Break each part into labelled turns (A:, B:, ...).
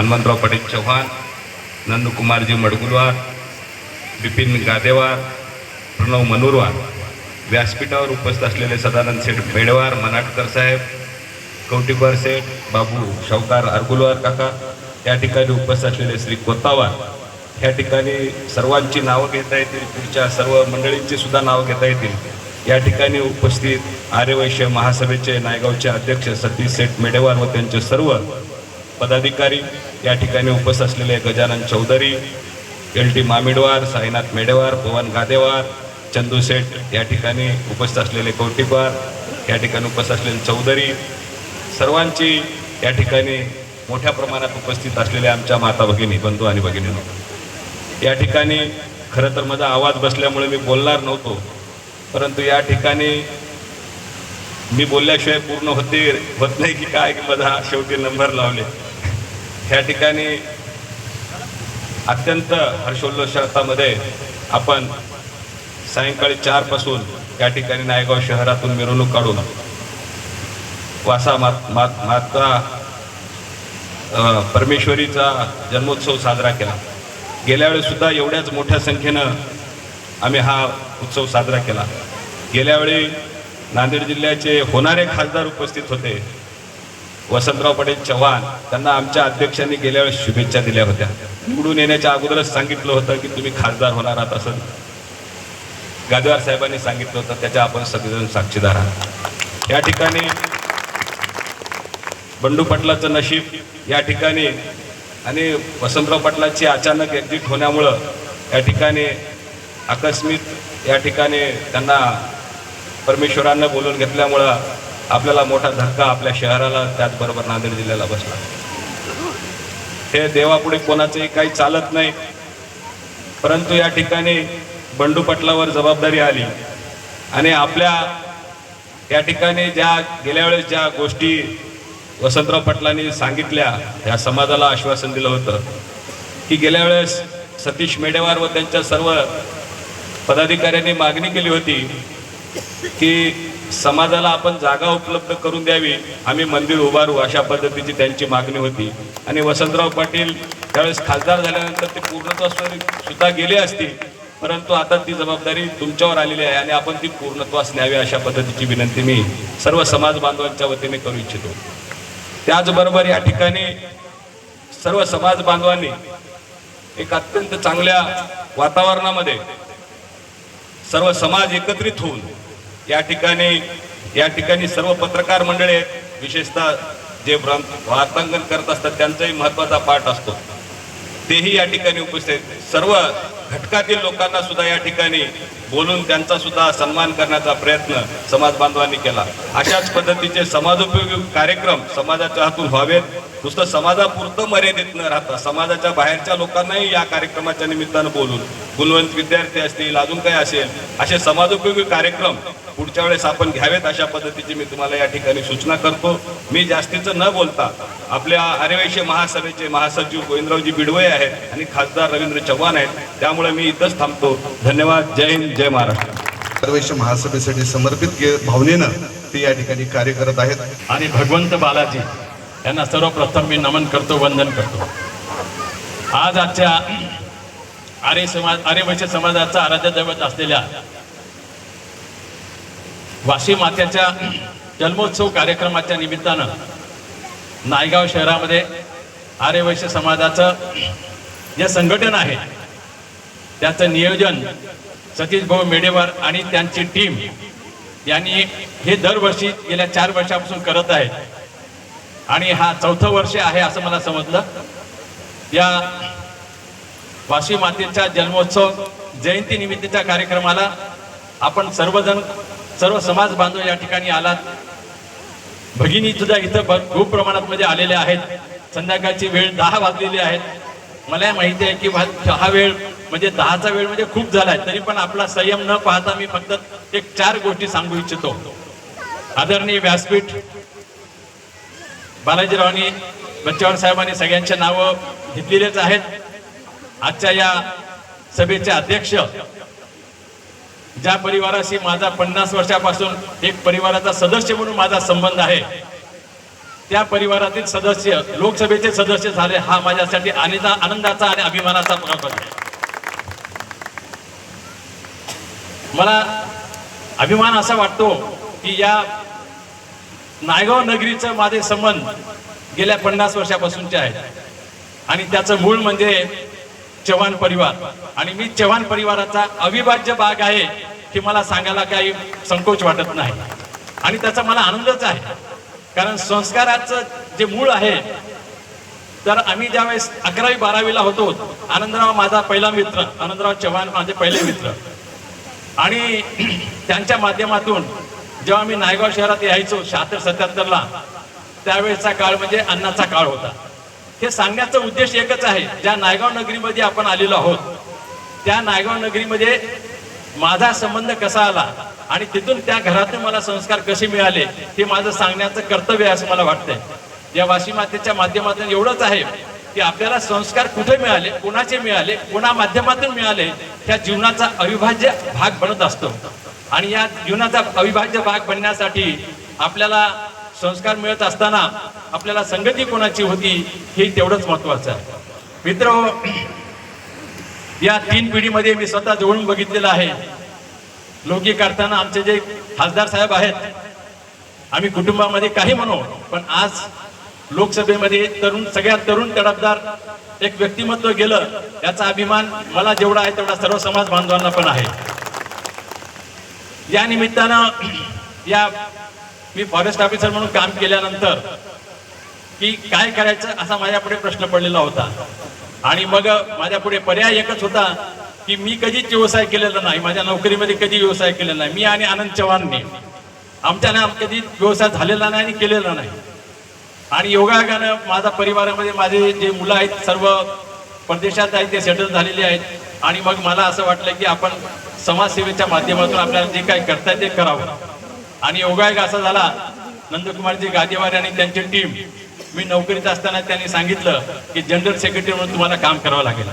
A: हनुमंतराव पटेल चव्हाण नंदकुमारजी मडगुलवार बिपिन गादेवार प्रणव मनोरवार व्यासपीठावर उपस्थित असलेले सदानंद सेठ मेडवार मनाटकर साहेब कवटीकर सेठ बाबू शावकार अरगुलवार काका या ठिकाणी उपस्थित असलेले श्री कोतावार या ठिकाणी सर्वांची नावं घेता येतील पुढच्या सर्व मंडळींची सुद्धा नावं घेता येतील या ठिकाणी उपस्थित आर्यवैश्य महासभेचे नायगावचे अध्यक्ष सतीश सेठ मेडेवार व त्यांचे सर्व पदाधिकारी या ठिकाणी उपस्थित असलेले गजानन चौधरी एल टी मामिडवार साईनाथ मेडेवार पवन गादेवार चंदू सेठ या ठिकाणी उपस्थित असलेले कौटिकवार या ठिकाणी उपस्थित असलेले चौधरी सर्वांची या ठिकाणी मोठ्या प्रमाणात उपस्थित असलेल्या आमच्या माता भगिनी बंधू आणि भगिनींनो. या ठिकाणी खरं तर माझा आवाज बसल्यामुळे मी बोलणार नव्हतो परंतु या ठिकाणी मी बोलल्याशिवाय पूर्ण होते होत नाही की काय की माझा शेवटी नंबर लावले. ह्या ठिकाणी अत्यंत हर्षोल्लोषामध्ये आपण सायंकाळी चारपासून या ठिकाणी नायगाव शहरातून मिरवणूक काढून वासा मात मात माता परमेश्वरीचा जन्मोत्सव साजरा केला. गेल्या सुद्धा एवढ्याच मोठ्या संख्येनं आम्ही हा उत्सव साजरा केला. गेल्यावेळी नांदेड जिल्ह्याचे होणारे खासदार उपस्थित होते. वसंतराव पटेल चव्हाण त्यांना आमच्या अध्यक्षांनी गेल्या वेळेस शुभेच्छा दिल्या होत्या. निवडून येण्याच्या अगोदरच सांगितलं होतं की तुम्ही खासदार होणार आहात असं गादवार साहेबांनी सांगितलं होतं. त्याच्या आपण सगळेजण साक्षीदार आहात. या ठिकाणी बंडू पाटलाचं नशीब या ठिकाणी आणि वसंतराव पाटलाची अचानक एक्झिट होण्यामुळं या ठिकाणी आकस्मिक या ठिकाणी त्यांना परमेश्वरांना बोलून घेतल्यामुळं आपल्याला मोठा धक्का आपल्या शहराला त्याचबरोबर नांदेड जिल्ह्याला बसला. हे देवापुढे कोणाचंही काही चालत नाही. परंतु या ठिकाणी बंडूपटलावर जबाबदारी आली. आणि आपल्या या ठिकाणी ज्या गेल्या वेळेस ज्या गोष्टी वसंतराव पटलांनी सांगितल्या या समाजाला आश्वासन दिलं होतं की गेल्या वेळेस सतीश मेडेवार व त्यांच्या सर्व पदाधिकाऱ्यांनी मागणी केली होती की समाजाला आपण जागा उपलब्ध करून द्यावी. आम्ही मंदिर उभारू अशा पद्धतीची त्यांची मागणी होती. आणि वसंतराव पाटील त्यावेळेस खासदार झाल्यानंतर ते पूर्णत्वास सुद्धा गेले असतील. परंतु आता ती जबाबदारी तुमच्यावर आलेली आहे आणि आपण ती पूर्णत्वास न्यावी अशा पद्धतीची विनंती मी सर्व समाज बांधवांच्या वतीने करू इच्छितो. त्याचबरोबर या ठिकाणी सर्व समाज बांधवांनी एक अत्यंत चांगल्या वातावरणामध्ये सर्व समाज एकत्रित होऊन या ठिकाणी या ठिकाणी सर्व पत्रकार मंडळी आहेत. विशेषतः जे वार्तांकन करत असतात त्यांचाही महत्त्वाचा पाठ असतो. तेही या ठिकाणी उपस्थित सर्व घटकातील लोकांना सुद्धा या ठिकाणी बोलून त्यांचा सुद्धा सन्मान करण्याचा प्रयत्न समाज बांधवांनी केला. अशाच पद्धतीचे समाजोपयोगी कार्यक्रम समाजाच्या हातून व्हावेत. नुसतं समाजापुरतं मर्यादित न राहता समाजाच्या बाहेरच्या लोकांनाही या कार्यक्रमाच्या निमित्तानं बोलून गुणवंत विद्यार्थी असतील अजून काही असेल असे समाजोपयोगी कार्यक्रम पुढच्या वेळेस आपण घ्यावेत अशा पद्धतीची मी तुम्हाला या ठिकाणी सूचना करतो. मी जास्तीचं न बोलता आपल्या आर्यवैश्य महासभेचे महासचिव गोविंदरावजी बिडवळे आहेत आणि खासदार रवींद्र चव्हाण आहेत. त्यामुळे मी इथंच थांबतो. धन्यवाद. जय हिंद जय महाराष्ट्र.
B: सर्वेश महासभेसाठी समर्पित के- भावनेनं ते या ठिकाणी कार्य करत आहेत.
C: आणि भगवंत बालाजी यांना सर्वप्रथम मी नमन करतो वंदन करतो. आज आजच्या आर्य समाज आर्यवैश्य म्हणजे समाजाचा आराध्य दैवत असलेल्या वाशी मात्याच्या जन्मोत्सव कार्यक्रमाच्या निमित्तानं नायगाव शहरामध्ये आर्यवैश्य समाजाचं जे संघटन आहे त्याचं नियोजन सतीश भाऊ मेडेवार आणि त्यांची टीम यांनी हे दरवर्षी गेल्या चार वर्षापासून करत आहेत आणि हा चौथं वर्ष आहे असं मला समजलं. या वाशी मातेचा जन्मोत्सव जयंती निमित्तच्या कार्यक्रमाला आपण सर्वजण सर्व समाज बांधव या ठिकाणी आलात. भगिनी सुद्धा इथं भ- खूप प्रमाणात मध्ये आलेल्या आहेत. संध्याकाळची वेळ दहा वाजलेली आहेत. मला माहिती आहे की हा वेळ म्हणजे दहाचा वेळ म्हणजे खूप झालाय. तरी पण आपला संयम न पाहता मी फक्त एक चार गोष्टी सांगू इच्छितो. आदरणीय व्यासपीठ बालाजीरावांनी बच्चेवार साहेबांनी सगळ्यांचे नावं घेतलेलेच आहेत. आजच्या या सभेचे अध्यक्ष ज्या परिवाराशी माझा पन्नास वर्षापासून एक परिवाराचा सदस्य म्हणून माझा संबंध आहे त्या परिवारातील सदस्य लोकसभेचे सदस्य झाले हा माझ्यासाठी आनंदा आनंदाचा आणि अभिमानाचा प्रभाव आहे. मला अभिमान असा वाटतो की या नायगाव नगरीचं माझे संबंध गेल्या पन्नास वर्षापासूनचे आहेत. आणि त्याचं मूळ म्हणजे चव्हाण परिवार. आणि मी चव्हाण परिवाराचा अविभाज्य भाग आहे हे मला सांगायला काही संकोच वाटत नाही. आणि त्याचा मला आनंदच आहे. कारण संस्काराचं जे मूळ आहे तर आम्ही ज्यावेळेस अकरावी बारावीला होतो आनंदराव माझा पहिला मित्र आनंदराव चव्हाण माझे पहिले मित्र. आणि त्यांच्या माध्यमातून जेव्हा मी नायगाव शहरात यायचो शहात्तर सत्याहत्तरला त्यावेळेचा काळ म्हणजे अन्नाचा काळ होता. हे सांगण्याचा उद्देश एकच आहे. ज्या नायगाव नगरीमध्ये आपण आलेलो आहोत त्या नायगाव नगरीमध्ये माझा संबंध कसा आला आणि तिथून त्या घरातून मला संस्कार कसे मिळाले हे माझं सांगण्याचं कर्तव्य आहे असं मला वाटतंय. या वाशी मातेच्या माध्यमातून एवढंच आहे की आपल्याला संस्कार कुठे मिळाले कोणाचे मिळाले कोणा माध्यमातून मिळाले त्या जीवनाचा अविभाज्य भाग बनत असतो. आणि या जीवनाचा अविभाज्य भाग बनण्यासाठी आपल्याला संस्कार मिळत असताना आपल्याला संगती कोणाची होती हे तेवढंच महत्वाचं आहे. मित्र या तीन पिढीमध्ये मी स्वतः जवळून बघितलेलं आहे. लौकिक करताना आमचे जे खासदार साहेब आहेत आम्ही कुटुंबामध्ये काही म्हणू पण आज लोकसभेमध्ये तरुण सगळ्यात तरुण तडफदार एक व्यक्तिमत्व गेलं याचा अभिमान मला जेवढा आहे तेवढा सर्व समाज बांधवांना पण आहे. या निमित्तानं या मी फॉरेस्ट ऑफिसर म्हणून काम केल्यानंतर की काय करायचं असा माझ्यापुढे प्रश्न पडलेला होता. आणि मग माझ्यापुढे पर्याय एकच होता की मी कधीच व्यवसाय केलेला नाही माझ्या नोकरीमध्ये कधी व्यवसाय केलेला नाही. मी आणि आनंद चव्हाणने आमच्याने कधी व्यवसाय झालेला नाही आणि केलेला नाही. आणि योगायोगानं माझा परिवारामध्ये माझे जे मुलं आहेत सर्व परदेशात आहेत ते सेटल झालेले आहेत. आणि मग मला असं वाटलं की आपण समाजसेवेच्या माध्यमातून आपल्याला जे काही करता ते करावं. आणि योगायोग असा झाला. नंदकुमारजी गादेवार आणि त्यांची टीम मी नोकरीत असताना त्यांनी सांगितलं की जनरल सेक्रेटरी म्हणून तुम्हाला काम करावं लागेल.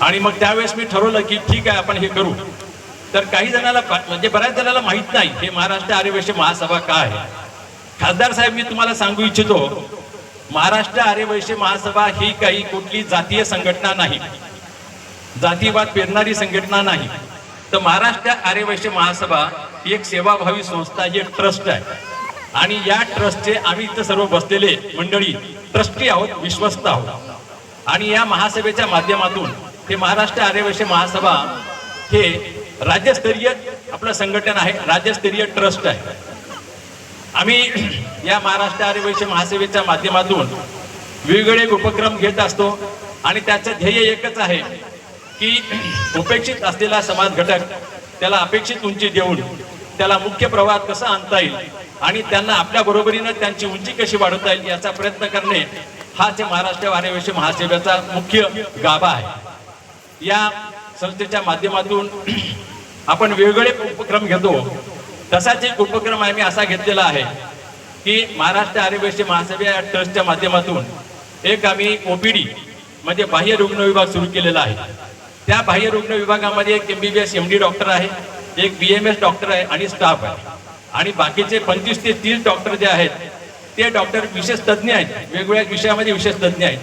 C: आणि मग त्यावेळेस मी ठरवलं की ठीक आहे आपण हे करू. तर काही जणाला म्हणजे बऱ्याच जणाला माहीत नाही हे महाराष्ट्र आर्यवैश्य महासभा का आहे. खासदार साहेब मी तुम्हाला सांगू इच्छितो महाराष्ट्र आर्यवैश्य महासभा ही काही कुठली जातीय संघटना नाही. जातीवाद पेरणारी संघटना नाही. तर महाराष्ट्र आर्यवैश्य महासभा ही एक सेवाभावी संस्था आहे एक ट्रस्ट आहे. आणि या ट्रस्टचे आम्ही इथं सर्व बसलेले मंडळी ट्रस्टी आहोत विश्वस्त आहोत. आणि या महासभेच्या माध्यमातून हे महाराष्ट्र आर्यवैश्य महासभा हे राज्यस्तरीय आपलं संघटन आहे राज्यस्तरीय ट्रस्ट आहे. आम्ही या महाराष्ट्र आर्यवैश्य महासभेच्या माध्यमातून वेगवेगळे उपक्रम घेत असतो आणि त्याचं ध्येय एकच आहे की उपेक्षित असलेला समाज घटक त्याला अपेक्षित उंची देऊन त्याला मुख्य प्रवाहात कसं आणता येईल? आणि त्यांना आपल्या बरोबरीनं त्यांची उंची कशी वाढवता येईल याचा प्रयत्न करणे हा जे महाराष्ट्र आर्यवैश्य महासेवेचा मुख्य गाभा आहे. या संस्थेच्या माध्यमातून आपण वेगवेगळे उपक्रम घेतो. तसाच एक उपक्रम आम्ही असा घेतलेला आहे की महाराष्ट्र आर्यवैश्य महासभा या ट्रस्टच्या माध्यमातून एक आम्ही ओपीडी म्हणजे बाह्य रुग्ण विभाग सुरू केलेला आहे. त्या बाह्य रुग्ण विभागामध्ये एक M B B S M D doctor आहे. एक बी एम एस डॉक्टर आहे आणि स्टाफ आहे. आणि बाकीचे पंचवीस ते तीस डॉक्टर जे आहेत ते डॉक्टर विशेष तज्ज्ञ आहेत. वेगवेगळ्या विषयामध्ये विशेष तज्ज्ञ आहेत.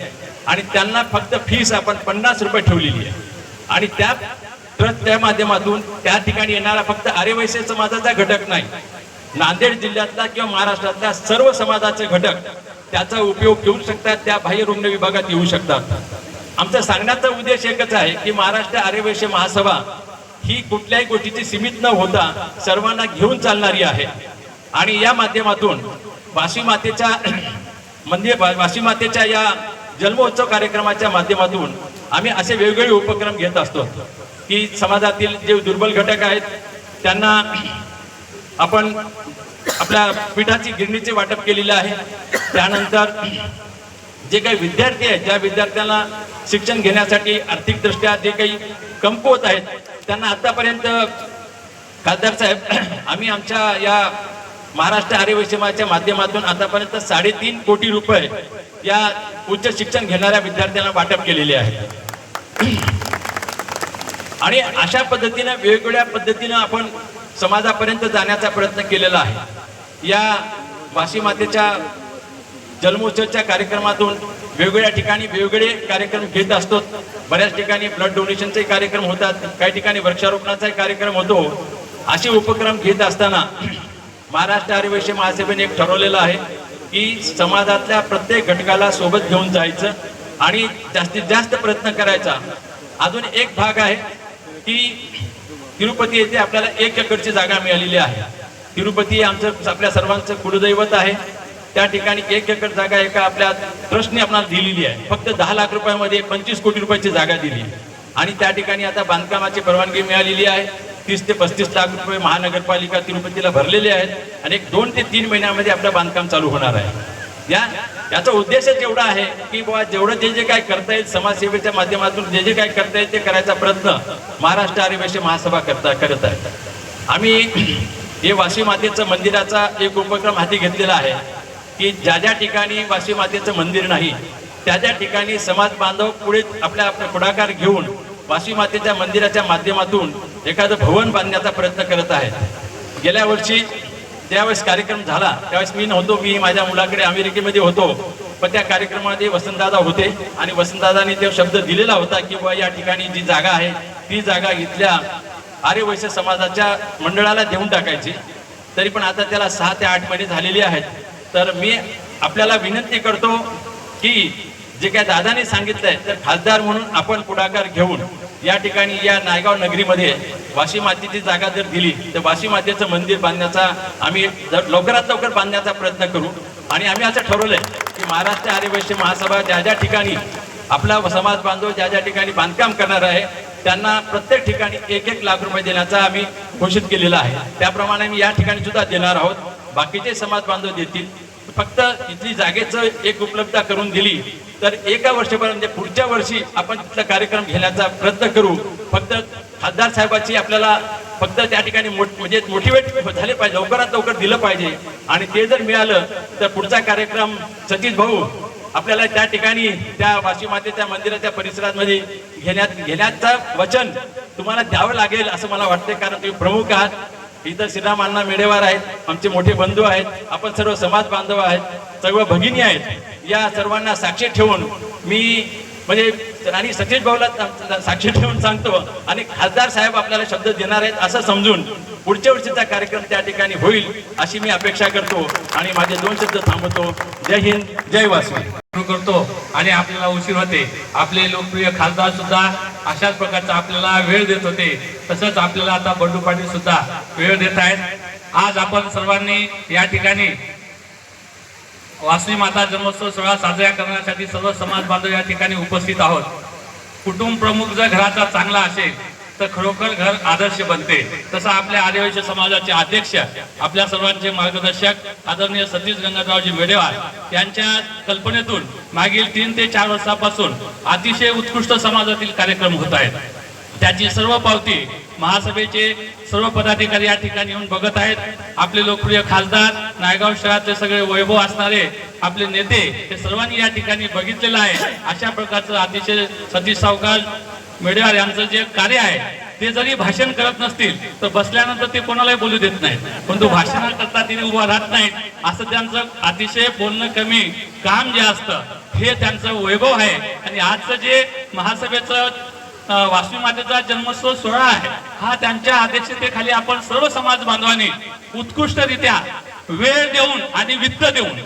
C: आणि त्यांना फक्त फीस आपण पन्नास रुपये ठेवलेली आहे. आणि त्या ट्रस्ट त्या माध्यमातून त्या ठिकाणी येणारा फक्त आर्यवैश्य समाजाचा घटक नाही नांदेड जिल्ह्यातला किंवा महाराष्ट्रातल्या सर्व समाजाचे घटक त्याचा उपयोग घेऊ शकतात त्या बाह्य रुग्ण विभागात येऊ शकतात. आमचा सांगण्याचा उद्देश एकच आहे की महाराष्ट्र आर्यवैश्य महासभा ही कुठल्याही गोष्टीची सीमित न होता सर्वांना घेऊन चालणारी आहे. आणि या माध्यमातून वाशी मातेच्या म्हणजे वाशी मातेच्या या जन्मोत्सव कार्यक्रमाच्या माध्यमातून आम्ही असे वेगवेगळे उपक्रम घेत असतो की समाजातील जे दुर्बल घटक आहेत त्यांना आपण आपल्या पीठाची गिरणीचे वाटप केलेले आहे. त्यानंतर जे काही विद्यार्थी आहेत ज्या विद्यार्थ्यांना शिक्षण घेण्यासाठी आर्थिकदृष्ट्या जे काही कमकुवत आहेत त्यांना आतापर्यंत खासदार साहेब आम्ही आमच्या या महाराष्ट्र आर्यवैश्यमाच्या माध्यमातून आतापर्यंत साडेतीन कोटी रुपये या उच्च शिक्षण घेणाऱ्या विद्यार्थ्यांना वाटप केलेले आहे आणि अशा पद्धतीनं वेगवेगळ्या पद्धतीनं आपण समाजापर्यंत जाण्याचा प्रयत्न केलेला आहे. या वाशी मातेच्या जन्मोत्सवच्या कार्यक्रमातून वेगवेगळ्या ठिकाणी वेगवेगळे कार्यक्रम घेत असतो. बऱ्याच ठिकाणी ब्लड डोनेशनचे कार्यक्रम होतात. काही ठिकाणी वृक्षारोपणाचाही कार्यक्रम होतो. असे उपक्रम घेत असताना महाराष्ट्र आर्यवैश्य महासभेने एक ठरवलेलं आहे की समाजातल्या प्रत्येक घटकाला सोबत घेऊन जायचं आणि जास्तीत जास्त प्रयत्न करायचा. अजून एक भाग आहे की तिरुपती येथे आपल्याला एक एकरची जागा मिळालेली आहे. तिरुपती आमचं आपल्या सर्वांचं कुलदैवत आहे. त्या ठिकाणी एक एकर जागा एका आपल्या ट्रस्टने आपल्याला दिलेली आहे. फक्त दहा लाख रुपयामध्ये पंचवीस कोटी रुपयाची जागा दिली आणि त्या ठिकाणी आता बांधकामाची परवानगी मिळालेली आहे. तीस ते पस्तीस लाख रुपये महानगरपालिका तिरुपतीला भरलेले आहेत. आणि एक दोन ते तीन महिन्यामध्ये आपलं बांधकाम चालू होणार आहे. या याचा उद्देशच एवढा आहे की बाबा जेवढं जे जे काय करता येईल समाजसेवेच्या माध्यमातून जे जे काय करता येईल ते करायचा प्रयत्न महाराष्ट्र आर्यवैश्य महासभा करता करत आहे. आम्ही हे वाशी मातेचं मंदिराचा एक उपक्रम हाती घेतलेला आहे. की ज्या ज्या ठिकाणी वाशी मातेचं मंदिर नाही त्या त्या ठिकाणी समाज बांधव पुढे आपल्या आपल्या पुढाकार घेऊन वाशी मातेच्या मंदिराच्या माध्यमातून एखादं भवन बांधण्याचा प्रयत्न करत आहे गेल्या वर्षी ज्यावेळेस कार्यक्रम झाला त्यावेळेस मी नव्हतो मी माझ्या मुलाकडे अमेरिकेमध्ये होतो. पण त्या कार्यक्रमामध्ये वसंतदादा होते आणि वसंतदादांनी तो शब्द दिलेला होता की बा या ठिकाणी जी जागा आहे ती जागा इथल्या आर्यवैश्य समाजाच्या मंडळाला देऊन टाकायची. तरी पण आता त्याला सहा ते आठ महिने झालेली आहेत. तर मी आपल्याला विनंती करतो की जे काय दादाने सांगितलंय तर खासदार म्हणून आपण पुढाकार घेऊन या ठिकाणी या नायगाव नगरीमध्ये वाशी मातेची जागा जर दिली तर वाशी मातेचं मंदिर बांधण्याचा आम्ही जर लवकरात लवकर बांधण्याचा प्रयत्न करू. आणि आम्ही असं ठरवलंय की महाराष्ट्र आर्यवैश्य महासभा ज्या ज्या ठिकाणी आपला समाज बांधव ज्या ज्या ठिकाणी बांधकाम करणार आहे त्यांना प्रत्येक ठिकाणी एक एक लाख रुपये देण्याचा आम्ही घोषित केलेला आहे. त्याप्रमाणे आम्ही या ठिकाणी सुद्धा देणार आहोत. बाकीचे समाज बांधव देतील. फक्त इथली जागेचं एक उपलब्धता करून दिली तर एका वर्षापर्यंत म्हणजे पुढच्या वर्षी आपण तिथला कार्यक्रम घेण्याचा प्रयत्न करू. फक्त खासदार साहेबाची आपल्याला फक्त त्या ठिकाणी म्हणजे मोटिवेट झाले पाहिजे लवकरात लवकर दिलं पाहिजे. आणि ते जर मिळालं तर पुढचा कार्यक्रम सतीश भाऊ आपल्याला त्या ठिकाणी त्या वाशी मातेच्या मंदिराच्या परिसरामध्ये घेण्यात घेण्याचं वचन तुम्हाला द्यावं लागेल असं मला वाटतं कारण तुम्ही प्रमुख आहात. इथं श्रीराम अण्णा मेडेवार आहेत आमचे मोठे बंधू आहेत आपण सर्व समाज बांधव आहेत सर्व भगिनी आहेत. या सर्वांना साक्षी ठेवून मी म्हणजे आणि सतीश भाऊला साक्षी ठेवून सांगतो आणि खासदार साहेब आपल्याला शब्द देणार आहेत असं समजून पुढच्या वर्षीचा कार्यक्रम त्या ठिकाणी होईल अशी मी अपेक्षा करतो आणि माझे दोन शब्द थांबवतो. जय हिंद जय वासवी
D: करतो आणि आपल्याला उशीर होते. आपले लोकप्रिय खासदार सुद्धा अशाच प्रकारचा आपल्याला वेळ देत होते. तसंच आपल्याला आता बंडू पाटील सुद्धा वेळ देत आहेत. आज आपण सर्वांनी या ठिकाणी वासवी माता जन्मोत्सव सोहळा साजरा करण्यासाठी सर्व समाज बांधव या ठिकाणी उपस्थित आहोत. कुटुंब प्रमुख जर घराचा चांगला असेल तर खरोखर घर आदर्श बनते. तसं आपल्या आदिवासी समाजाचे अध्यक्ष आपल्या सर्वांचे मार्गदर्शक आदरणीय सतीश गंगाधररावजी मेडेवार यांच्या कल्पनेतून मागील तीन ते चार वर्षापासून अतिशय उत्कृष्ट समाजातील कार्यक्रम होत आहेत. त्याची सर्व पावती महासभेचे सर्व पदाधिकारी या ठिकाणी येऊन बघत आहेत. आपले लोकप्रिय खासदार नायगाव शहरातले सगळे वैभव असणारे आपले नेते हे सर्वांनी या ठिकाणी बघितलेलं आहे. अशा प्रकारचं अतिशय सतीश सावकार मेडेवार यांचं जे कार्य आहे ते जरी भाषण करत नसतील तर बसल्यानंतर ते कोणालाही बोलू देत नाहीत. पण तो भाषण करता तिने उभा राहत नाहीत. असं त्यांचं अतिशय बोलणं कमी काम जे असतं हे त्यांचं वैभव आहे. आणि आजचं जे महासभेचं वासवी मातेचा जन्मोत्सव सोहळा आहे. हा त्यांच्या अध्यक्षतेखाली आपण सर्व समाज बांधवांनी उत्कृष्टरित्या वेळ देऊन आणि वित्त देऊन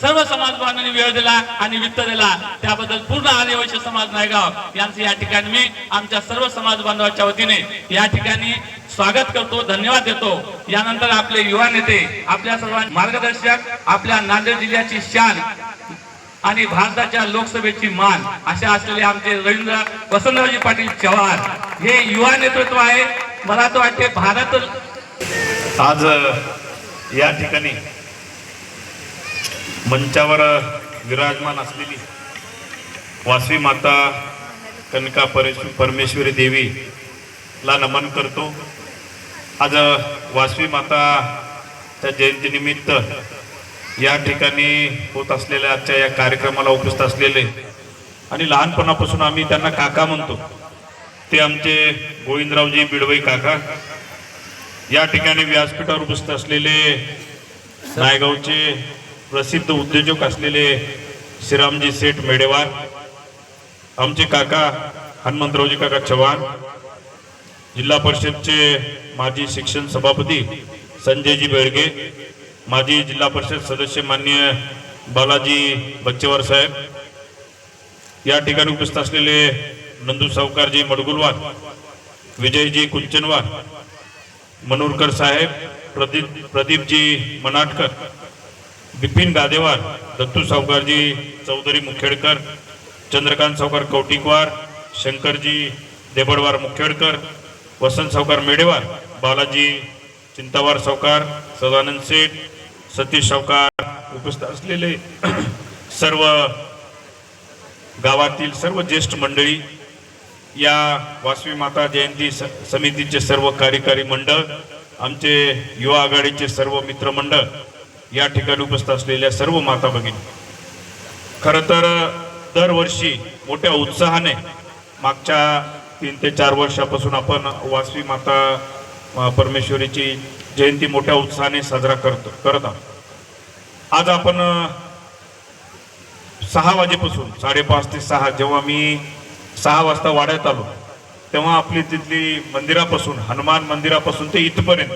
D: सर्व समाज बांधवांनी वेळ दिला आणि वित्त दिला. त्याबद्दल पूर्ण आदिवासी समाज नायगाव यांचं या ठिकाणी मी आमच्या सर्व समाज बांधवाच्या वतीने या ठिकाणी स्वागत करतो धन्यवाद देतो. यानंतर आपले युवा नेते आपल्या सर्वांचे मार्गदर्शक आपल्या नांदेड जिल्ह्याची शान आणि भारताच्या लोकसभेची मान अशा असलेले आमचे रवींद्र वसंतरावजी पाटील चव्हाण हे युवा नेतृत्व आहे. मला तर वाटते भारत
E: आज या ठिकाणी मंचावर विराजमान असलेली वासवी माता कनका परेश- परमेश्वरी देवीला नमन करतो. आज अ, वासवी माताच्या जयंतीनिमित्त या ठिकाणी होत असलेल्या आजच्या या कार्यक्रमाला उपस्थित असलेले आणि लहानपणापासून आम्ही त्यांना काका म्हणतो. ते आमचे गोविंदरावजी बिडवई काका. या ठिकाणी व्यासपीठावर उपस्थित असलेले नायगावचे प्रसिद्ध उद्योजक असलेले श्रीरामजी सेठ मेडेवार आमचे काका हनुमंतरावजी काका चव्हाण जिल्हा परिषदचे माजी शिक्षण सभापती संजयजी बेळगे माजी जिल्हा परिषद सदस्य मान्य बालाजी बच्चेवार साहेब या ठिकाणी उपस्थित असलेले नंदू सावकारजी मडगुलवार विजयजी कुंचनवार मनोरकर साहेब प्रदीप प्रदीपजी मनाटकर बिपिन गादेवार दत्तू सावकारजी चौधरी मुखेडकर चंद्रकांत सावकार कौटिकवार शंकरजी देबडवार मुखेडकर वसंत सावकार मेडेवार बालाजी चिंतावार सावकार सदानंद सेठ सतीश सावकार उपस्थित असलेले सर्व गावातील सर्व ज्येष्ठ मंडळी या वासवी माता जयंती स- समितीचे सर्व कार्यकारी मंडळ आमचे युवा आघाडीचे सर्व मित्रमंडळ या ठिकाणी उपस्थित असलेल्या सर्व माता भगिनी. खरं तर दरवर्षी मोठ्या उत्साहाने मागच्या तीन ते चार वर्षापासून आपण वासवी माता परमेश्वरीची जयंती मोठ्या उत्साहाने साजरा करतो करत आहोत. आज आपण सहा वाजेपासून साडेपाच ते सहा जेव्हा मी सहा वाजता वाड्यात आलो तेव्हा आपली तिथली मंदिरापासून हनुमान मंदिरापासून ते इथपर्यंत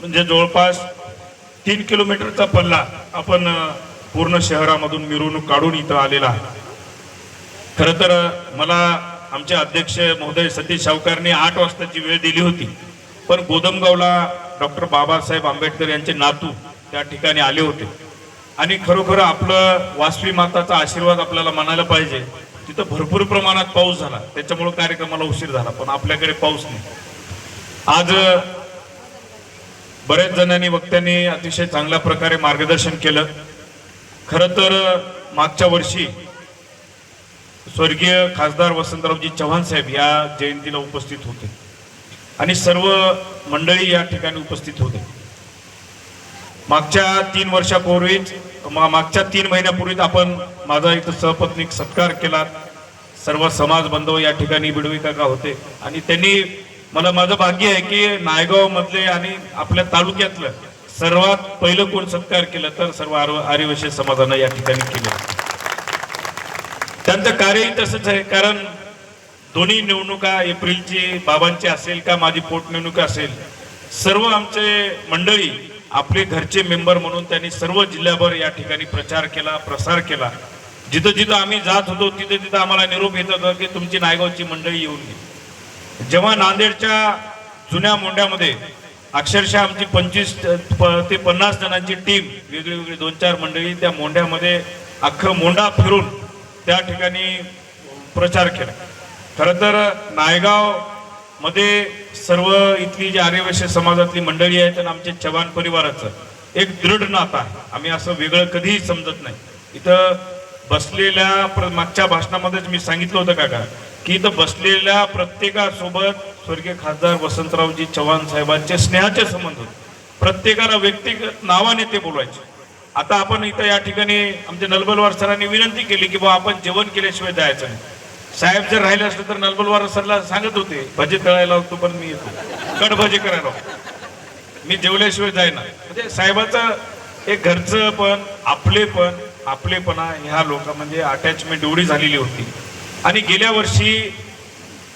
E: म्हणजे जवळपास तीन किलोमीटरचा पल्ला आपण पूर्ण शहरामधून मिरवणूक काढून इथं आलेला आहे. खरं तर मला आमचे अध्यक्ष महोदय सतीश सावकारने आठ वाजताची वेळ दिली होती पण गोदमगावला डॉक्टर बाबासाहेब आंबेडकर यांचे नातू त्या ठिकाणी आले होते. आणि खरोखर आपलं वासवी माताचा आशीर्वाद आपल्याला म्हणायला पाहिजे. तिथं भरपूर प्रमाणात पाऊस झाला. त्याच्यामुळे कार्यक्रमाला उशीर झाला पण आपल्याकडे पाऊस नाही. आज बऱ्याच जणांनी वक्त्यांनी अतिशय चांगल्या प्रकारे मार्गदर्शन केलं. खरं तर मागच्या वर्षी स्वर्गीय खासदार वसंतरावजी चव्हाण साहेब या जयंतीला उपस्थित होते. आणि सर्व मंडळी या ठिकाणी उपस्थित होते. मागच्या तीन वर्षापूर्वीच मागच्या तीन महिन्यापूर्वीच आपण माझा इथं सहपत्नीक सत्कार केला. सर्व समाज बांधव या ठिकाणी बिडवी काका होते. आणि त्यांनी मला माझं भाग्य आहे की नायगाव मधले आणि आपल्या तालुक्यातलं सर्वात पहिलं कोण सत्कार केलं तर सर्व आर्य- आर्यवैश्य समाजानं या ठिकाणी केलं त्यांचं कार्यही तसंच आहे. कारण दोन्ही निवडणुका एप्रिलची बाबांची असेल का माझी पोटनिवडणुका असेल सर्व आमचे मंडळी आपले घरचे मेंबर म्हणून त्यांनी सर्व जिल्ह्याभर या ठिकाणी प्रचार केला प्रसार केला. जिथं जिथं आम्ही जात होतो तिथं तिथं आम्हाला निरोप येत होता की तुमची नायगावची मंडळी येऊन गेली जेव्हा नांदेडच्या जुन्या मोंड्यामध्ये अक्षरशः आमची पंचवीस ते पन्नास जणांची टीम वेगळी वेगळी दोन चार मंडळी त्या मोंढ्यामध्ये अख्खं मोंढा फिरून त्या ठिकाणी प्रचार केला. खरं तर नायगावमध्ये सर्व इथली जी आर्यवैश्य समाजातली मंडळी आहेत आणि आमचे चव्हाण परिवाराचं एक दृढ नातं आहे. आम्ही असं वेगळं कधीही समजत नाही. इथं बसलेल्या प्र- मागच्या भाषणामध्येच मी सांगितलं होतं काका की इथं बसलेल्या प्रत्येकासोबत स्वर्गीय खासदार वसंतरावजी चव्हाण साहेबांचे स्नेहाचे संबंध होते. प्रत्येकाला व्यक्तिगत नावाने ते बोलवायचे. आता आपण इथं या ठिकाणी आमच्या नलबलवार सरांनी विनंती केली की बा आपण जेवण केल्याशिवाय जायचं नाही. साहेब जर राहिले असले तर नलबलवार सरला सांगत होते. भजे तळायला होतो पण मी येतो. कडभजे करायला होतो. मी जेवल्याशिवाय जायना म्हणजे साहेबाचं एक घरचं पण आपले पण आपलेपणा ह्या लोक म्हणजे अटॅचमेंट एवढी झालेली होती. आणि गेल्या वर्षी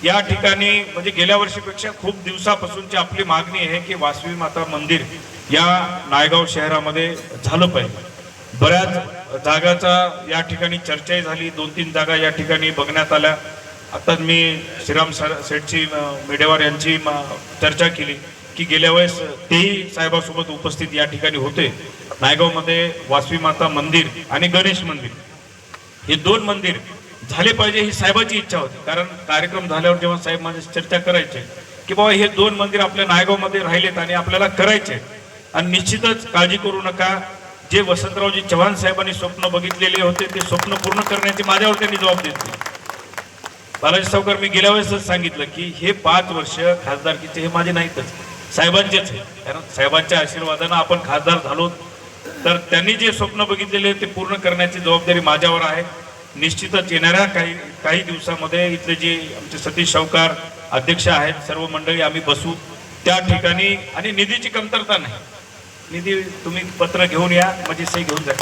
E: या ठिकाणी म्हणजे गेल्या वर्षीपेक्षा खूप दिवसापासूनची आपली मागणी आहे की वासवी माता मंदिर या नायगाव शहरामध्ये झालं पाहिजे. बऱ्याच जागाचा या ठिकाणी चर्चाही झाली. दोन तीन जागा या ठिकाणी बघण्यात आल्या. आता मी श्रीराम सर सेठची मेडेवार यांची चर्चा केली की गेल्या वेळेस तेही साहेबासोबत उपस्थित या ठिकाणी होते. नायगावमध्ये वासवी माता मंदिर आणि गणेश मंदिर हे दोन मंदिर झाले पाहिजे ही साहेबाची इच्छा होती. कारण कार्यक्रम झाल्यावर जेव्हा साहेब माझी चर्चा करायचे की बाबा हे दोन मंदिर आपल्या नायगावमध्ये राहिलेत आणि आपल्याला करायचे आणि निश्चितच काळजी करू नका. जे वसंतरावजी चव्हाण साहेबांनी स्वप्न बघितलेले होते ते स्वप्न पूर्ण करण्याची माझ्यावर त्यांनी जबाबदारी बालाजी सावकर मी गेल्या वेळेसच सांगितलं की हे पाच वर्ष खासदारकीचे हे माझे नाहीतच साहेबांचेच आहे कारण साहेबांच्या आशीर्वादानं आपण खासदार झालो तर त्यांनी जे स्वप्न बघितलेले ते पूर्ण करण्याची जबाबदारी माझ्यावर आहे. निश्चितच येणाऱ्या काही काही दिवसामध्ये इथले जे आमचे सतीश सावकार अध्यक्ष आहेत सर्व मंडळी आम्ही बसू. त्या ठिकाणी आणि निधीची कमतरता नाही. निधी तुम्ही पत्र घेऊन या माझी सही घेऊन जा.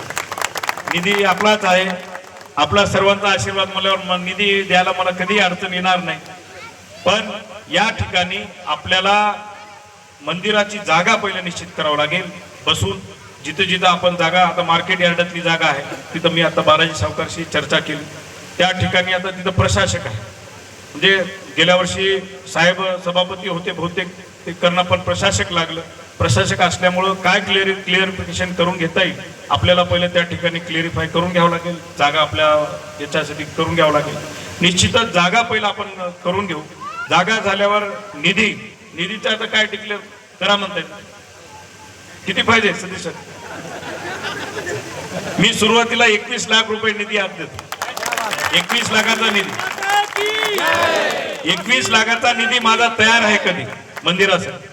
E: निधी आपलाच आहे. आपला सर्वांचा आशीर्वाद मला मग निधी द्यायला मला कधी अडचण येणार नाही. पण या ठिकाणी आपल्याला मंदिराची जागा पहिले निश्चित करावं लागेल. बसून जिथं जिथं आपण जागा आता मार्केट यार्डातली जागा आहे. तिथं मी आता बालाजी सावकारशी चर्चा केली. त्या ठिकाणी आता तिथं प्रशासक आहे. म्हणजे गेल्या वर्षी साहेब सभापती होते बहुतेक ते करणं पण प्रशासक लागलं. प्रशासक असल्यामुळं काय क्लिअर क्लिअरिफिकेशन करून घेता येईल? आपल्याला पहिले त्या ठिकाणी क्लिअरिफाय करून घ्यावं लागेल. जागा आपल्या याच्यासाठी करून घ्यावं लागेल. निश्चितच जागा पहिला आपण करून घेऊ. जागा झाल्यावर निधी निधीचं आता काय डिक्लेअर करा म्हणतायत किती पाहिजे सतीश? मी सुरुवातीला एकवीस लाख रुपये निधी आज देतो. एकवीस लाखाचा निधी. एकवीस लाखाचा निधी माझा तयार आहे कधी? मंदिरासाठी.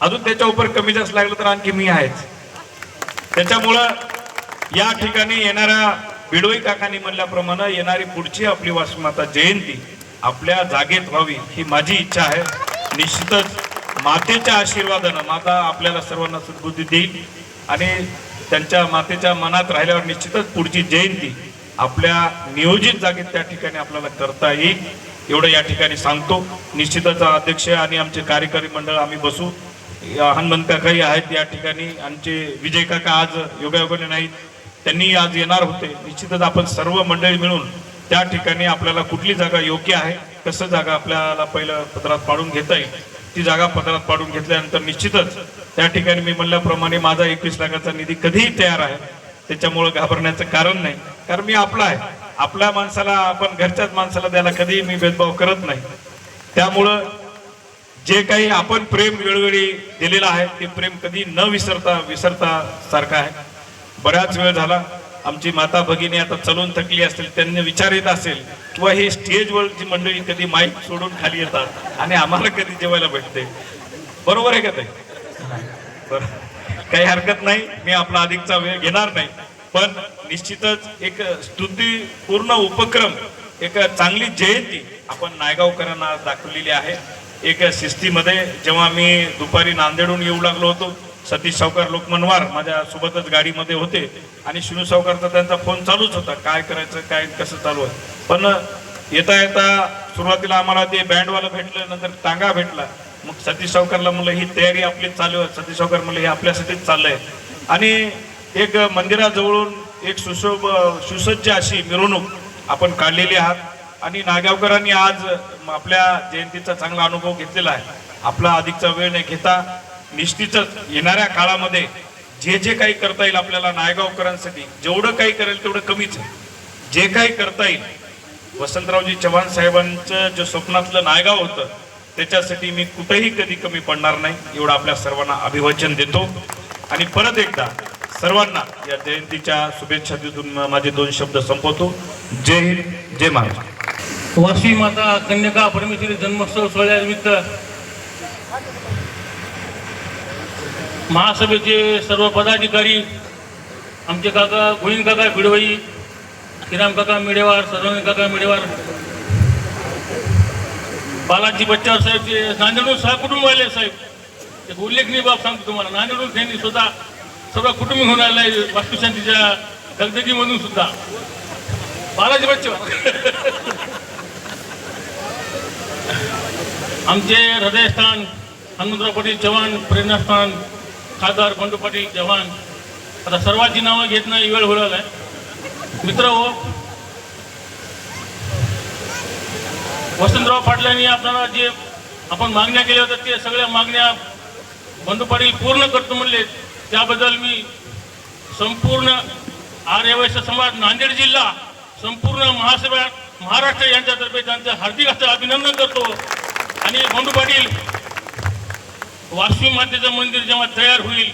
E: अजून त्याच्या उपर कमी जास्त लागलं तर आणखी मी आहेच. त्याच्यामुळं या ठिकाणी येणाऱ्या बिडोई काकांनी म्हणल्याप्रमाणे येणारी पुढची आपली वासुमाता जयंती आपल्या जागेत व्हावी ही माझी इच्छा आहे. निश्चितच मातेच्या आशीर्वादानं माता आपल्याला सर्वांना सद्बुद्धी देईल आणि त्यांच्या मातेच्या मनात राहिल्यावर निश्चितच पुढची जयंती आपल्या नियोजित जागेत त्या ठिकाणी आपल्याला करता येईल. एवढं या ठिकाणी सांगतो. निश्चितच अध्यक्ष आणि आमचे कार्यकारी मंडळ आम्ही बसू. हनुमंत काकाही आहेत या ठिकाणी. आमचे विजय काका आज योगायोगाने नाहीत. त्यांनी आज येणार होते. निश्चितच आपण सर्व मंडळी मिळून त्या ठिकाणी आपल्याला कुठली जागा योग्य आहे कसं जागा आपल्याला पहिलं पत्रात पाडून घेता येईल ती जागा पत्रात पाडून घेतल्यानंतर निश्चितच त्या ठिकाणी मी म्हणल्याप्रमाणे माझा एकवीस लाखाचा निधी कधीही तयार आहे. त्याच्यामुळं घाबरण्याचं कारण नाही. कारण मी आपला आहे. आपल्या माणसाला आपण घरच्याच माणसाला द्यायला कधीही मी भेदभाव करत नाही. त्यामुळं जे काही आपण प्रेम वेळोवेळी दिलेलं आहे ते प्रेम कधी न विसरता विसरता सारखं आहे. बराच वेळ झाला आमची माता भगिनी आता चलून थकली असेल त्यांनी विचार येत असेल किंवा हे स्टेजवरची मंडळी कधी माईक सोडून खाली येतात आणि आम्हाला कधी जेवायला भेटते? बरोबर आहे का ते बरं. काही हरकत नाही मी आपला अधिकचा वेळ घेणार नाही. पण निश्चितच एक स्तुतीपूर्ण उपक्रम एक चांगली जयंती आपण नायगावकरांना आज दाखवलेली आहे. एक शिस्तीमध्ये जेव्हा मी दुपारी नांदेडहून येऊ लागलो होतो सतीश सावकार लोकमनवार माझ्यासोबतच गाडीमध्ये होते आणि शिनू सावकारचा त्यांचा फोन चालूच होता काय करायचं काय कसं चालू आहे. पण येता येता सुरुवातीला आम्हाला ते बँडवाला भेटलं नंतर टांगा भेटला. मग सतीश सावकारला म्हणलं ही तयारी आपलीच चालू आहे. सतीश सावकार म्हणलं हे आपल्यासाठीच चाललंय. आणि एक मंदिराजवळून एक सुशोभ सुसज्ज अशी मिरवणूक आपण काढलेली आहात. आणि नागावकरांनी आज आपल्या जयंतीचा चांगला अनुभव घेतलेला आहे. आपला अधिकचा वेळ नाही घेता निश्चितच येणाऱ्या काळामध्ये जे जे काही करता येईल आपल्याला नायगावकरांसाठी जेवढं काही करेल तेवढं कमीच आहे. जे काही करता येईल वसंतरावजी चव्हाण साहेबांचं जे स्वप्नातलं नायगाव होतं त्याच्यासाठी मी कुठेही कधी कमी पडणार नाही एवढं आपल्या सर्वांना अभिवाचन देतो. आणि परत एकदा सर्वांना या जयंतीच्या शुभेच्छा देऊन माझे दोन शब्द संपवतो. जय हिंद. जय महाराष्ट्र
F: वाशी माता कन्यका परमेश्वरी जन्मोत्सव सोहळ्यानिमित्त महासभेचे सर्व पदाधिकारी आमचे काका गोविंद काका भिडवई श्रीराम काका मिडेवार सर्वांनी काका मिडेवार बालाजी बच्चावर साहेब ते नांदेडून सहा कुटुंब आले साहेब. एक उल्लेखनीय बाब सांगतो तुम्हाला नांदेडून त्यांनी स्वतः सर्व कुटुंब घेऊन आलाय वास्तुशांतीच्या दगदगीमधून सुद्धा. बालाजी बच्चेवर आमचे हृदयस्थान हनुमंतराव पाटील चव्हाण प्रेरणास्थान खासदार बंडू पाटील चव्हाण. आता सर्वांची नावं घेत नाही वेळ होईल. आहे मित्र हो वसंतराव पाटलांनी आपल्याला जे आपण मागण्या केल्या होत्या ते सगळ्या मागण्या बंडू पाटील पूर्ण करतो म्हणले. त्याबद्दल मी संपूर्ण आर्यवैश्य समाज नांदेड जिल्हा संपूर्ण महासभा महाराष्ट्र यांच्यातर्फे त्यांचं हार्दिक असं अभिनंदन करतो. आणि बंडू पाटील वासवी मातेचं मंदिर जेव्हा तयार होईल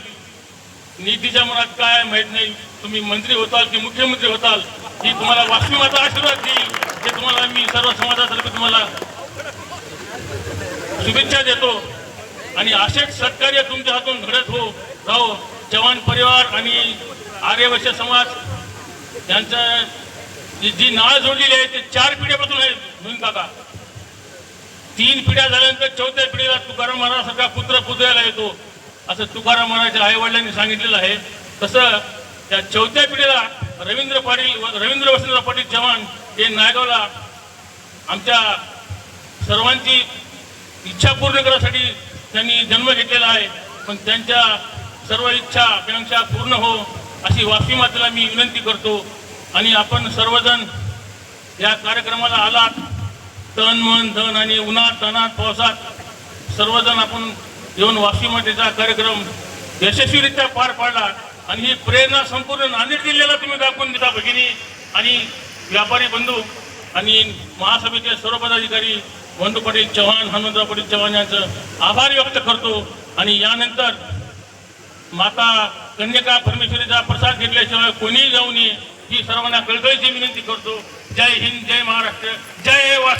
F: नीतीच्या मनात काय माहीत नाही तुम्ही मंत्री होताल की मुख्यमंत्री होताल ही तुम्हाला वासवी माता आशीर्वाद देईल. हे तुम्हाला मी सर्व समाजातर्फे तुम्हाला शुभेच्छा देतो. आणि असेच सत्कार्य तुमच्या हातून घडत हो राहो. जवान परिवार आणि आर्यवैश्य समाज यांचं जी जी नाळ जोडलेली आहे ते चार पिढ्यापासून आहे म्हणून काका. तीन पिढ्या झाल्यानंतर चौथ्या पिढीला तुकाराम महाराजांसारखा पुत्र पुतळ्याला येतो. असं तुकाराम महाराजच्या आईवडिलांनी सांगितलेलं आहे. तसं त्या चौथ्या पिढीला रवींद्र पाटील रवींद्र वसंतराव पाटील चव्हाण हे नायगावला आमच्या सर्वांची इच्छा पूर्ण करण्यासाठी त्यांनी जन्म घेतलेला आहे. पण त्यांच्या सर्व इच्छा आकांक्षा पूर्ण हो अशी वाफी मातेला मी विनंती करतो. आणि आपण सर्वजण या कार्यक्रमाला आलात. तन मन धन आणि उन्हात तणात पावसात सर्वजण आपण येऊन वाशिमतेचा कार्यक्रम यशस्वीरित्या पार पाडला आणि ही प्रेरणा संपूर्ण नांदेड जिल्ह्याला तुम्ही दाखवून देता भगिनी आणि व्यापारी बंधू आणि महासभेचे सर्व पदाधिकारी बंधू पाटील चव्हाण हनुमंतराव पाटील चव्हाण यांचं आभार व्यक्त करतो. आणि यानंतर माता कन्यका परमेश्वरीचा प्रसाद घेतल्याशिवाय कोणीही जाऊ नये. ही सर्वांना कळकळीची विनंती करतो. जय हिंद जय महाराष्ट्र जय वास